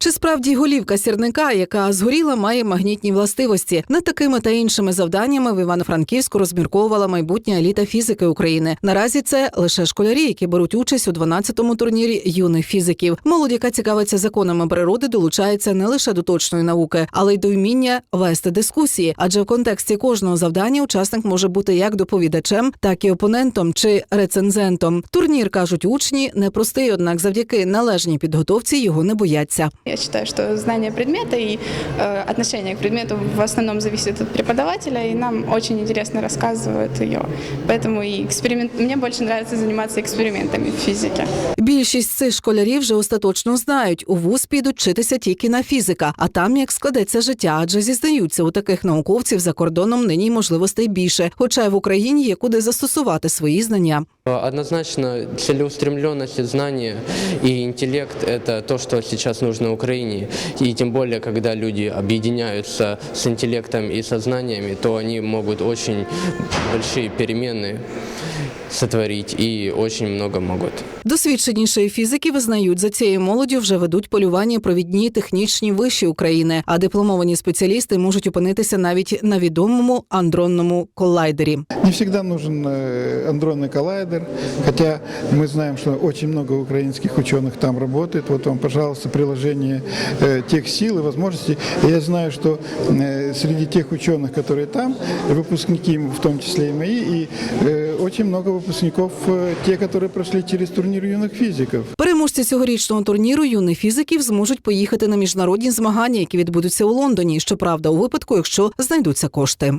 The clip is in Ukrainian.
Чи справді голівка сірника, яка згоріла, має магнітні властивості? Над такими та іншими завданнями в Івано-Франківську розмірковувала майбутня еліта фізики України. Наразі це лише школярі, які беруть участь у 12-му турнірі юних фізиків. Молодь, яка цікавиться законами природи, долучається не лише до точної науки, але й до вміння вести дискусії. Адже в контексті кожного завдання учасник може бути як доповідачем, так і опонентом чи рецензентом. Турнір кажуть учні непростий, однак завдяки належній підготовці його не бояться. Я считаю, что знание предмета и э, отношение к предмету в основном зависит от преподавателя, и нам очень интересно рассказывают ее. Поэтому и эксперимент... мне больше нравится заниматься экспериментами в физике. Більшість цих школярів вже остаточно знають, у вуз підуть вчитися тільки на фізика, а там як складеться життя, адже зізнаються, у таких науковців за кордоном нині й можливостей більше, хоча й в Україні є куди застосувати свої знання. Однозначно, целеустремленность и знание и интеллект – это то, что сейчас нужно Украине. И тем более, когда люди объединяются с интеллектом и сознаниями, то они могут очень большие перемены сотворить и очень много могут. Досвідченіші фізики визнають, за цією молоддю вже ведуть полювання провідні технічні виші України, а дипломовані спеціалісти можуть опинитися навіть на відомому андронному колайдері. Не всегда нужен э, андронный коллайдер, хотя мы знаем, что очень много украинских ученых там работает. Вот вам, пожалуйста, приложение э, тех сил и возможностей. И я знаю, что э, среди тех ученых, которые там, выпускники, в том числе и мои, и э, очень много выпускников, э, те, которые прошли через турнир юных физиков. Переможці цьогорічного турніру юних фізиків зможуть поїхати на міжнародні змагання, які відбудуться у Лондоні. Щоправда, у випадку, якщо знайдуться кошти.